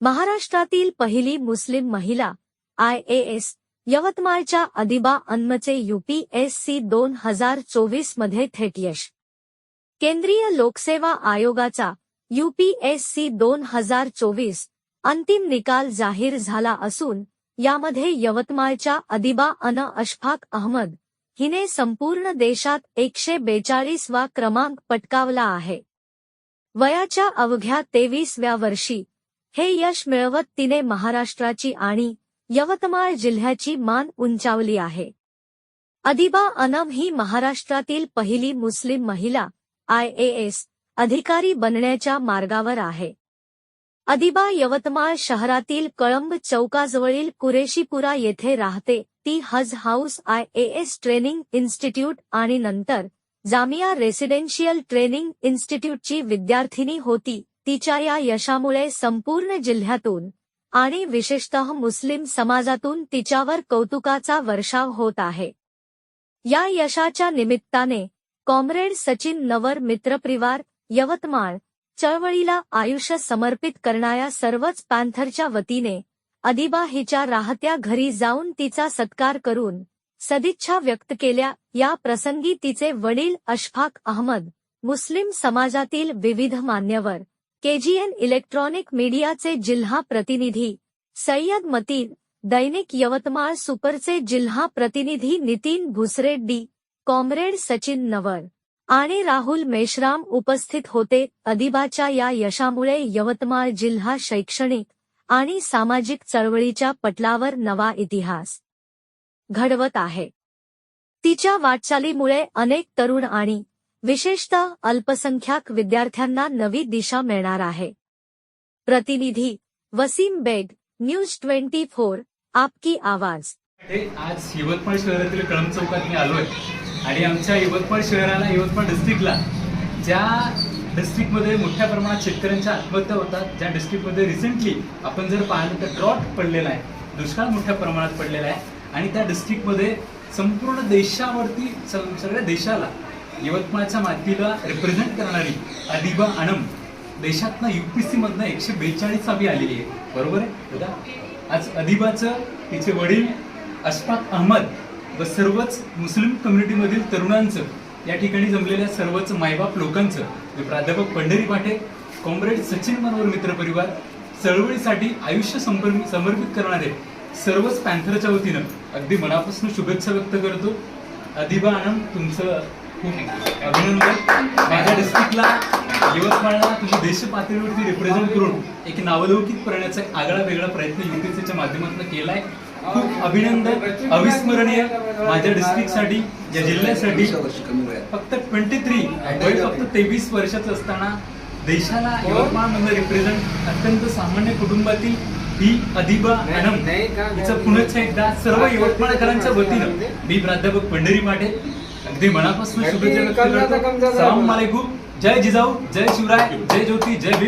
महाराष्ट्रातील पहिली मुस्लिम महिला आय ए एस यवतमाळच्या अदिबा अन्मचे यूपीएससी दोन हजार चोवीसमध्ये थेट यश. केंद्रीय लोकसेवा आयोगाचा यूपीएससी दोन हजार चोवीस अंतिम निकाल जाहीर झाला असून यामध्ये यवतमाळच्या अदिबा अन अशफाक अहमद हिने संपूर्ण देशात एकशे बेचाळीसवा क्रमांक पटकावला आहे. वयाच्या अवघ्या तेवीसव्या वर्षी हे यश मिळवत तिने महाराष्ट्राची आणि यवतमाळ जिल्ह्याची मान उंचावली आहे. अदिबा अनम ही महाराष्ट्रातील पहिली मुस्लिम महिला आयएएस अधिकारी बनण्याच्या मार्गावर आहे. अदिबा यवतमाळ शहरातील कळंब चौकाजवळील कुरेशीपुरा येथे राहते. ती Haj house IAS training institute आणि नंतर जामिया रेसिडेन्शियल ट्रेनिंग इन्स्टिट्यूटची विद्यार्थिनी होती. तिच्या या यशामुळे संपूर्ण जिल्ह्यातून आणि विशेषतः मुस्लिम समाजातून तिच्यावर कौतुकाचा वर्षाव होत आहे. या यशाच्या निमित्ताने कॉम्रेड सचिन नवर मित्रपरिवार यवतमाळ चळवळीला आयुष्य समर्पित करणाऱ्या सर्वच पॅन्थरच्या वतीने अदिबा हिच्या राहत्या घरी जाऊन तिचा सत्कार करून सदिच्छा व्यक्त केल्या. या प्रसंगी तिचे वडील अशफाक अहमद मुस्लिम समाजातील विविध मान्यवर केजीएन इलेक्ट्रॉनिक मीडियाचे जिल्हा प्रतिनिधी सय्यद मतीन दैनिक यवतमाळ सुपरचे जिल्हा प्रतिनिधी नितीन भुसरेड्डी कॉम्रेड सचिन नवर आणि राहुल मेश्राम उपस्थित होते. अदिबाच्या या यशामुळे यवतमाळ जिल्हा शैक्षणिक आणि सामाजिक चळवळीच्या पटलावर नवा इतिहास घडवत आहे. तिच्या वाटचालीमुळे अनेक तरुण आणि विशेषतः अल्पसंख्याक विद्यार्थ्यांना नवी दिशा मिळणार आहे. प्रतिनिधी Waseem Baig news twenty four आपकी आवाज. आज यवतमाळ शहरातील कळम चौकात मी आलोय. आणि आमच्या यवतमाळ शहराला यवतमाळ डिस्ट्रिक्टला ज्या डिस्ट्रिक्टमध्ये मोठ्या प्रमाणात शेतकऱ्यांच्या आत्महत्या होतात ज्या डिस्ट्रिक्टमध्ये रिसेंटली आपण जर पाहिलं तर ड्रॉट पडलेला आहे दुष्काळ मोठ्या प्रमाणात पडलेला आहे. आणि त्या डिस्ट्रिक्टमध्ये संपूर्ण देशावरती सगळ्या देशाला यवतमाळच्या मातीला रिप्रेझेंट करणारी अदिबा अनम देशातनं यू पी सी मधनं एकशे बेचाळीसावी आलेली आहे. बरोबर आहे? दादा आज अदिबाचं तिचे वडील अशफाक अहमद व सर्वच मुस्लिम कम्युनिटीमधील तरुणांचं या ठिकाणी जमलेल्या सर्वच मायबाप लोकांचं प्राध्यापक पंढरी पाटे कॉम्रेड सचिन मनोहर मित्रपरिवार चळवळीसाठी आयुष्य समर्पित समर्पित करणारे सर्वच पॅन्थरच्या वतीनं अगदी मनापासून शुभेच्छा व्यक्त करतो. अदिबा आनंद तुमचं खूप अभिनंदन. माझ्या डिस्ट्रिक्टला यवतमाळला तुम्ही देश पातळीवरती रिप्रेझेंट करून एक नावलौकिक करण्याचा एक आगळा वेगळा प्रयत्न युपीसीच्या माध्यमातून केलाय. खूप अभिनंदन. अविस्मरणीय. माझ्या डिस्ट्रिक्टसाठी या जिल्ह्यासाठी फक्त ट्वेंटी थ्री वय फक्त तेवीस वर्षाचं असताना देशाला यवतमाळमधलं रिप्रेझेंट अत्यंत सामान्य कुटुंबातील ही अदिबा अनम. हिचं पुनश्च एकदा सर्व यवतमाळकरांच्या वतीनं मी प्राध्यापक पंढरी माठे अगदी मनापासून शुभेच्छा व्यक्त करतो. सलाम वालेकुम जय जिजाऊ जय शिवराय जय ज्योती जय भीम.